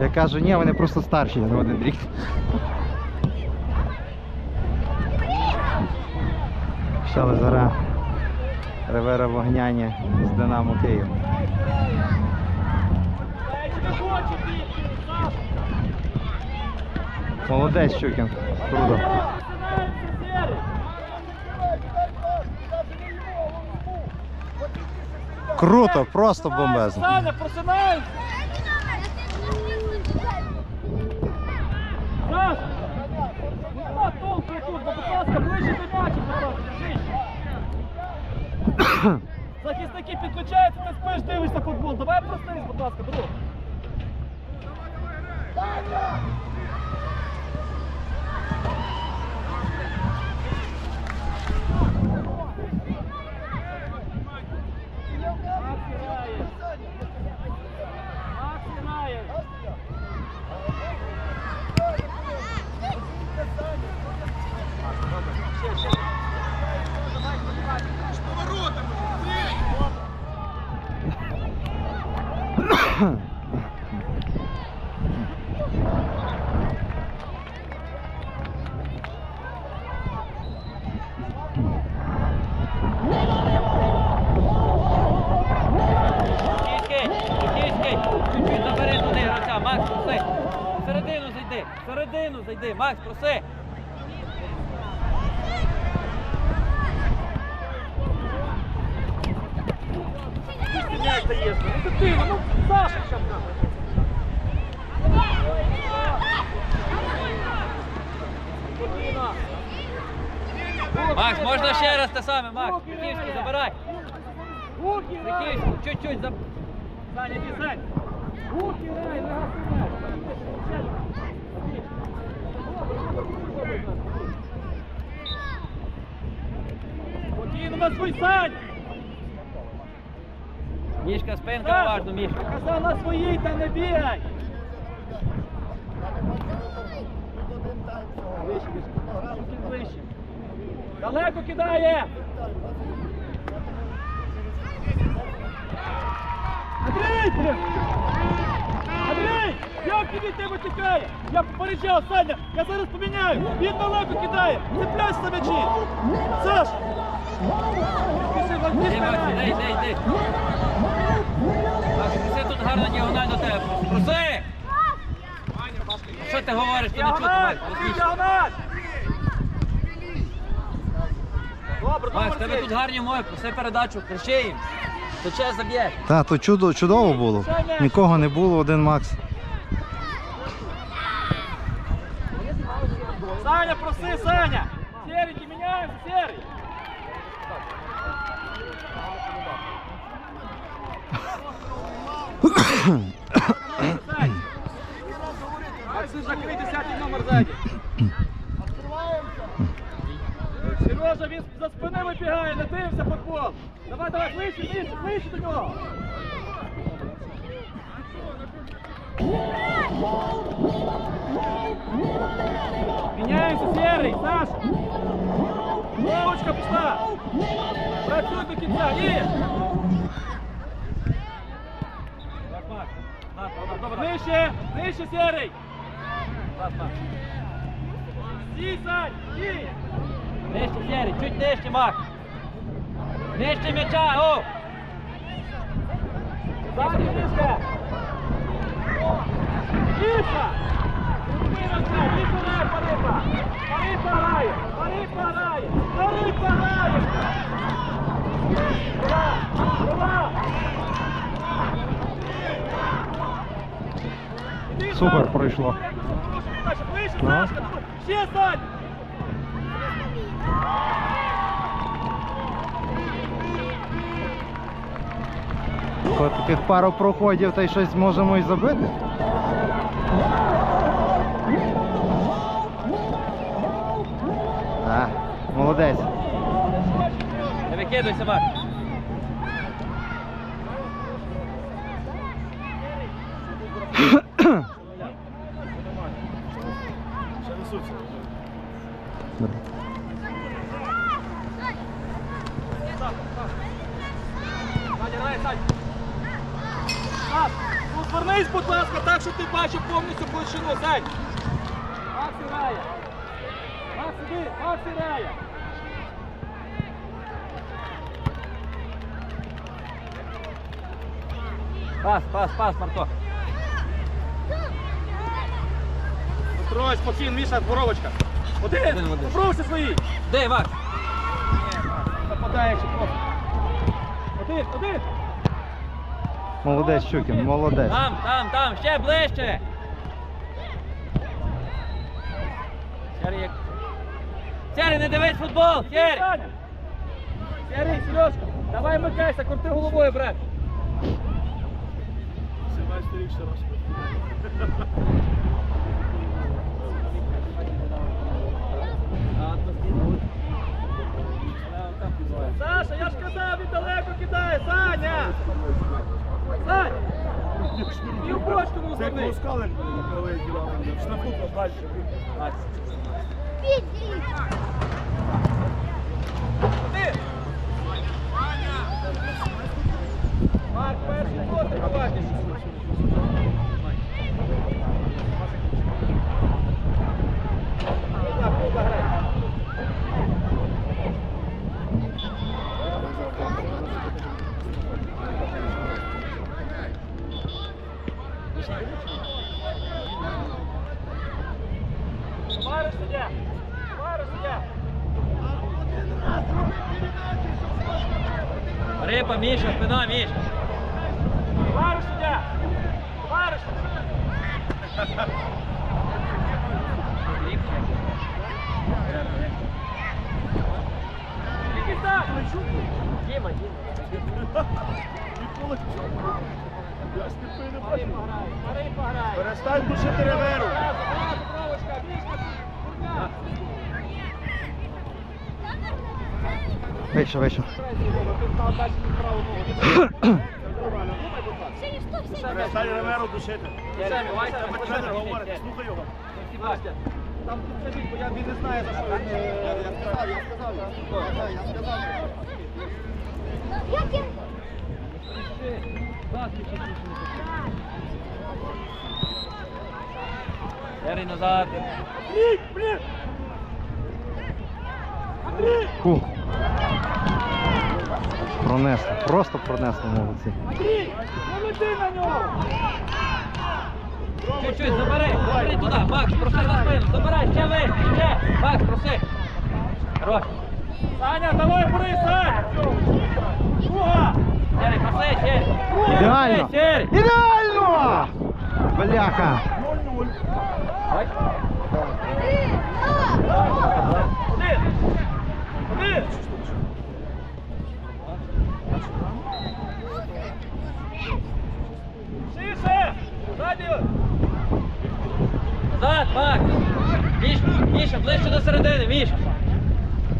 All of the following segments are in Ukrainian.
Я кажу, ні, вони просто старші на один рік. Почали зараз Ревера Вогняні з Динамо Київ. Молодець Щукін. Круто. Круто, просто бомбезно. Будь ласка, ближче до м'яча, будь. Захисники підключаються, ти спиш, дивишся футбол. Давай проснись, будь ласка, друг. Макс грає. Макс грає. Ще, ще. Давай, давай. Київський, Київський, чуть-чуть забери туди гравця, Макс, проси. Всередину зайди, всередину зайди, Макс, проси. Даєш. Ну Саша там. Макс, можна ще раз те саме, Макс. Київський, забирай. Київський, чуть-чуть заб... Саня, іди, Сань. Руки гаси м'яч. Спокійно, на свій Сань. Мішка, спинка уважно, Мішка. Казав на своїй, та не бігай. Вище, вище. Чуть. Далеко кидає. Андрій! Андрій! Як тобі тебе тікає? Я попереджав, Саня, я зараз поміняю. Він далеко кидає. Цепляйся на м'ячі. Саш! Макс, проси! Що ти говориш? Тебе тут гарні умови, проси передачу, кричи їм. Заб'є. Та, то чудо, чудово було. Нікого не було, один Макс. Саня, проси, Саня! Серенький, міняємося, серий! Закрий 10 номер ззаді. Сережа, він за спини вибігає, не дивимося. Давай, давай, ближче, ближче, ближче до нього. Міняємося, Саша. Ловочка пішла. Працюй до кінця. Нижче, нижче, серий. Стій, Сань. Нижче, Сєрій, чуть нижче, Макс. Нижче м'яча, о! Сзади близко. Иса! Иса грає, Парипа! Парипа грає! Парипа грає! Парипа грає! Супер пройшло. От таких пару проходів, та й щось можемо і забити. А, молодець. Не викидуйся, Макс. Саня, грає, Розвернись, будь ласка, так, щоб ти бачив повністю площину. Зай. Макс грає. Макс іди, Макс грає. Пас, пас, пас, Марко. Петрович, спокійно, Міша, воровочка. Один, попробуйся свої. Де, Макс? Нападає чи просто. Один, один. Молодець, Щукін, молодець. Там, там, там, ще ближче. Сярі, як... Сярі, не дивись футбол, Сярі. Саня. Сергій, Сережка, давай микайся, крути головою, брат. Саша, я ж казав, він далеко кидає, Саня! І в бочку не Це як узнаний. Коли діла, штрафу далі. Ти! Марк, перший ти бачиш. Я ж не не бачу. Перестань душити реверу. Вийшов, вийшов. Перестань реверу душити. Тренер Вася, слухай його. Там тут сидіть, бо я він не знає, за що він. Я сказав, я сказав, я сказав. Сярі назад. Блін, блін! Фу. Пронесло, просто пронесло молодці. Андрій! Не лети на нього! Чуть-чуть, забери, забери туди. Макс, проси за спину, забирай, ще вище, ще. Макс, проси. Хорош. Саня, давай, бери, Саня! Друга! Ідеально! Ідеально! Бляха! 0-0. Ой. Один! Один! Шише! Назад, Макс. Міш, Міша, ближче до середини, Міш.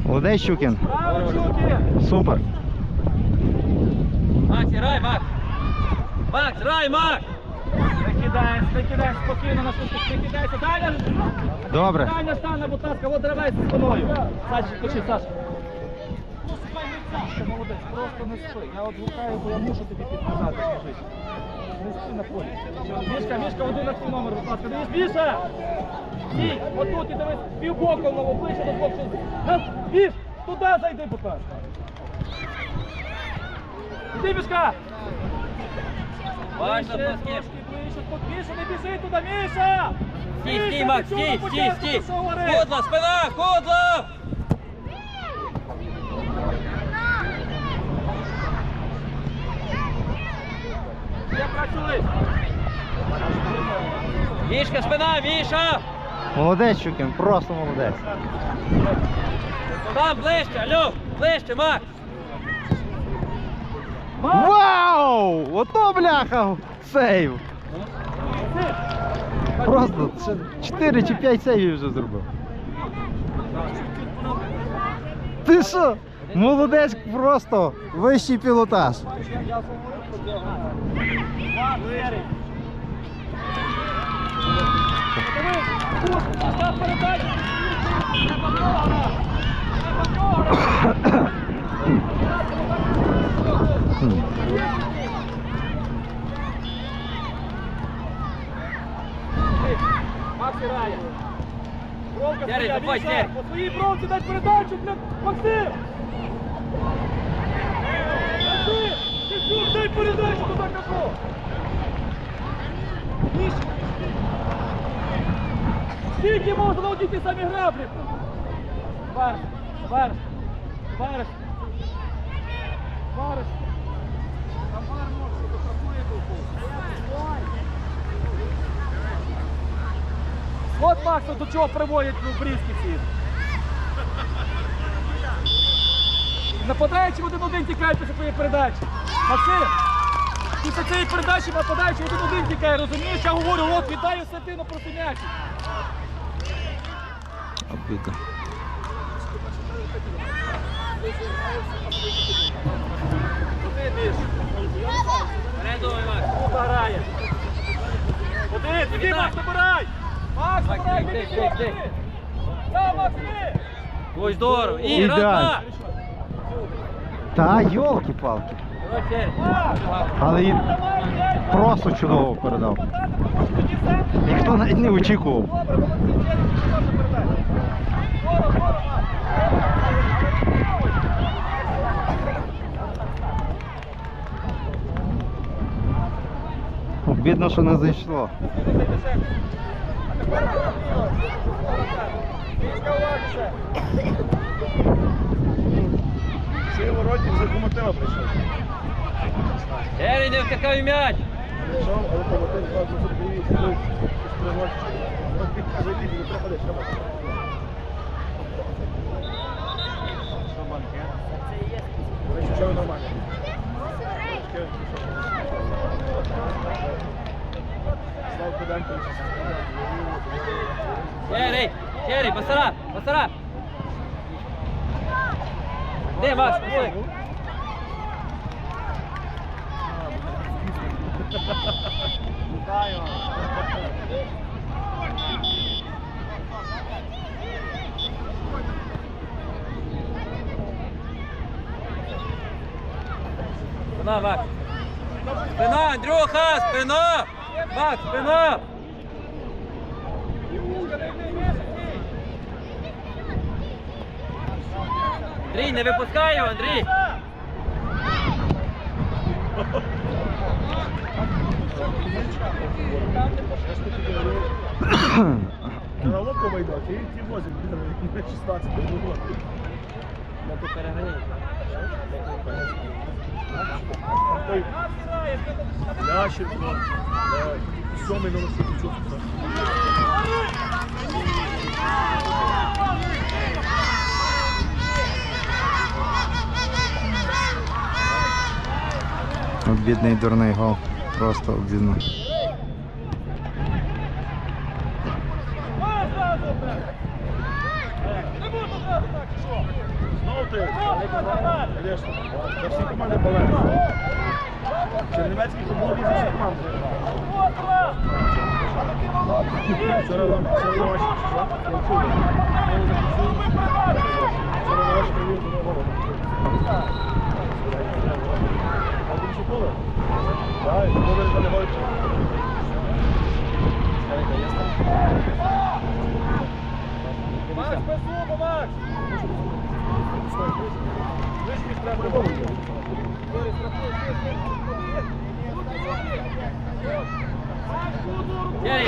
Молодець, Щукін. Супер. Макс, грай, Макс. Макс, грай, Макс. Не кидаєш, не кидаєш спокійно на шутку, не кидайся. Даня! Добре. Даня, стане, будь ласка, от тримайся спиною. Саша, включи, Саша. Ти молодець, просто не спи. Я от гукаю, бо я мушу тобі підказати. кажись. Не спи на полі. Мішка, Мішка, одинадцятий номер, будь ласка. Дивись, Міша! Стій, отут і дивись, півбоком, ну, ближче до двох. Міш, туди зайди, будь ласка. Іди, Мішка! Важно, Ближче, трошки ближче, спокійніше, не біжи туди, Міша! Стій, стій, Макс, стій, стій, стій. Кудло, спина, працюю. Мішка, спина, Міша. Молодець, Щукін, просто молодець. Там, ближче, алло, ближче, Макс. Вау! Ото бляха! Сейв! Просто 4 чи 5 сейвів вже зробив. Ти що? Молодець просто вищий пілотаж. Бровка Сергій, своя, заходь, По своїй бровці дай передачу, блядь, Максим! Максим! Ти дай передачу туди кажу! Міша! Скільки можна наудити самі граблі? От до чого приводять ну, брізківці. Нападаючи один-один тікають після твоєї передачі. Максим, після цієї передачі нападаючи один-один тікає, розумієш? Я говорю, от віддаю Сатину проти м'ячі. Грає. Один. Макс, набирай! Ой, здорово. І раз, два. Та йолки-палки. Але він просто чудово передав. Ніхто навіть не очікував. Бідно, що не зайшло. Цей воротник за Комотева прийшов. Сергій, не втикай м'яч. Нормально? Сергій, Сергій, Басараб, Басараб. Де, Макс, пішли. Вітаю. Спина, Макс. Спина, Андрюха, спина. Макс, спина. Андрій, не випускай його, Андрій. На лодку ті ті возять, 16 було. Ну, ти переганяй. Той Ященко, е, сьомий дурний гол. Просто обідно. Макс, зразу, блядь. Не буду зразу так, чи що? Знову ти? Макс, давай. Звісно. Для всі команди баланс. Чернівецький футбол всіх команд. Вчора вам. yeah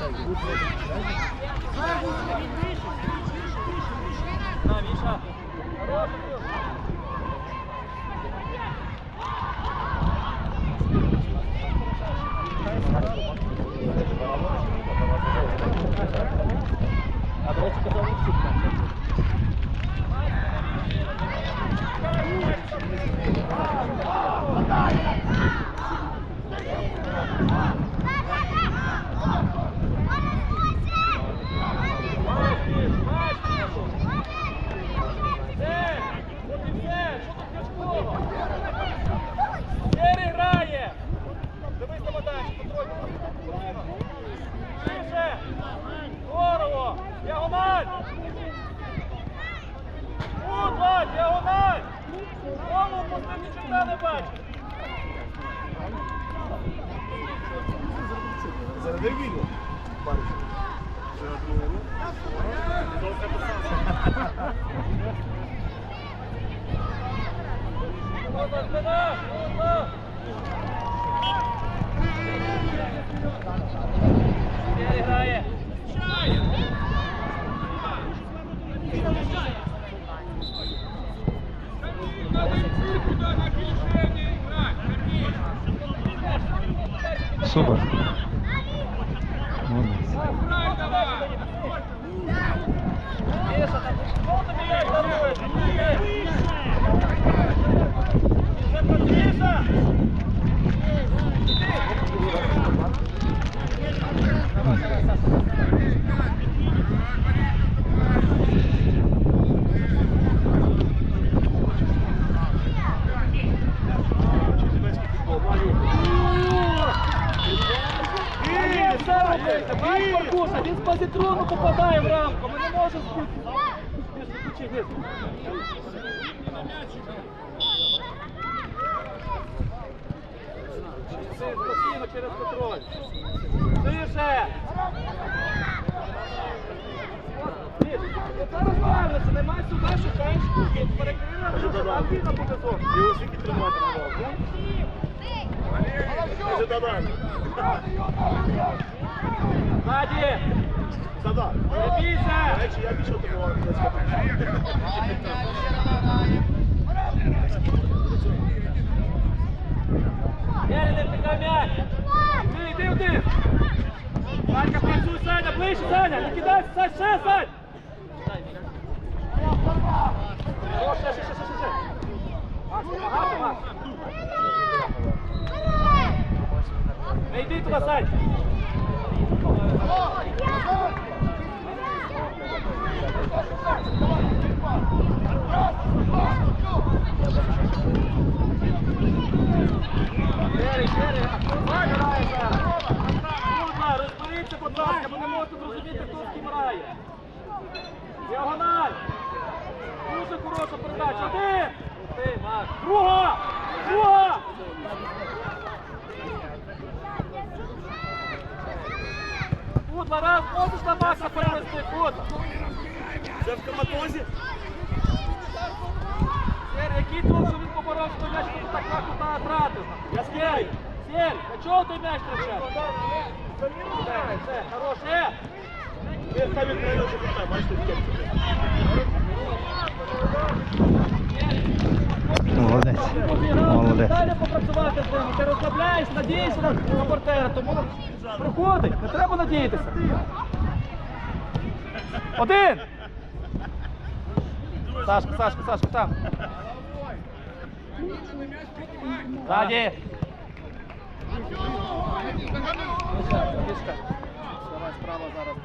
працюй. На, Міша. А, до речі, казав, всі Супер. Молодець. Міша, там футбол тобі як дарує. Ще працюєшся? Ні, все робиться, бачиш, Маркуша, він з позитрону попадає в рамку, ми не можемо спустити. Спокійно через контроль. Тише! Правильно, немає сюди, шукаєш кухні, перекрили, а він на показок. Його скільки тримати не мав, так? Скажи, да-да. Ззаді! Да-да. Не бійся! До речі, я більше отримував від Ярі, не втикай м'яч! Іди, іди, іди! Санька, працюй, Саня, ближче, Саня! Не кидайся, Сань, ще, Сань! О, ще, ще, ще, ще, ще! Макс, багато, Макс! Не йди туди, Сань! Сері, Сері, Саня грає зараз! Трудно, розберіться, будь ласка, бо не можете зрозуміти, хто з ким грає. Діагональ! Дуже хороша передача. Один! Раз, можеш на Макса перевести, Кудла. Це в коматозі? Сєр, який тут, що він поборов, що м'яч тут так легко та тратив. Я Сєр, Сєр, а чого ти м'яч втрачав? Все, хорош, е! Там кепці. Молодець. Молодець. Далі попрацювати з ним. Ти розслабляєш, надієшся на, партнера, тому проходить, не треба надіятися. Один! Сашка, Сашка, Сашка, там. Сзади. Фішка. Давай справа зараз.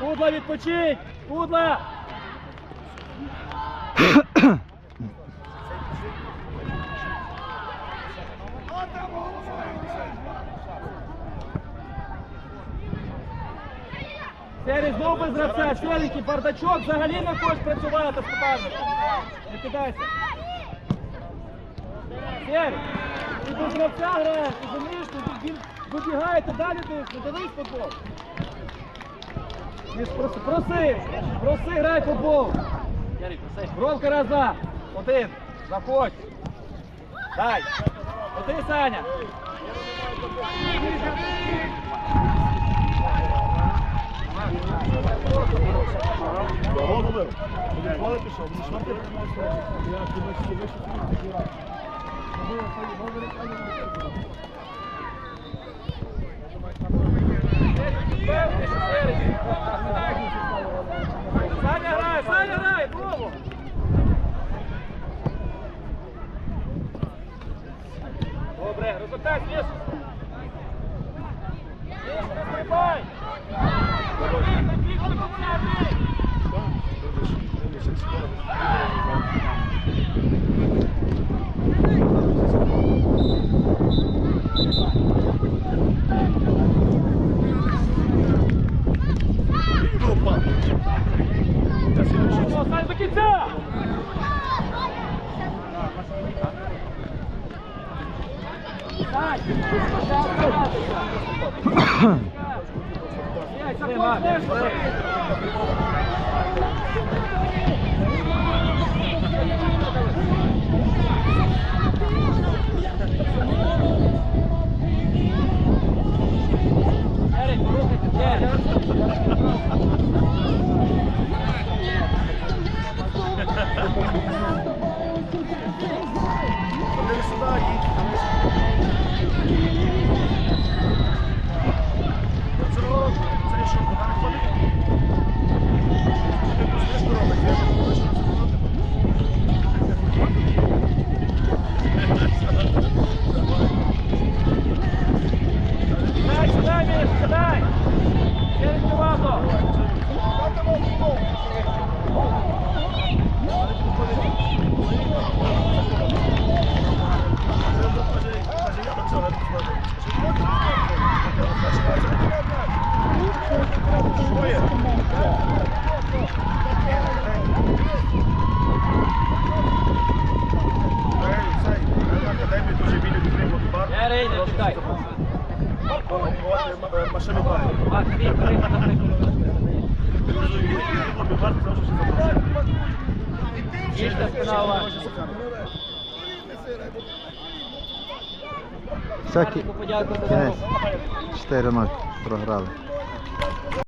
Пудла відпочинь! Пудла! Сері, знову без гравця, Сєренький, бардачок, взагалі не хочеш працювати суперником. Не кидайся. Сері, ти без гравця граєш, розумієш, він вибігає, ти далі дивишся, не дивись футбол. Ти проси, проси, проси, грай футбол. Бровка раз, два. Один. Заходь. Дай. Один, Саня. Його добив. Коли пішов, мені швидко. Я тебе ще вище Саня грає, Саня грає. Čak aqui, Ne, 4 ono.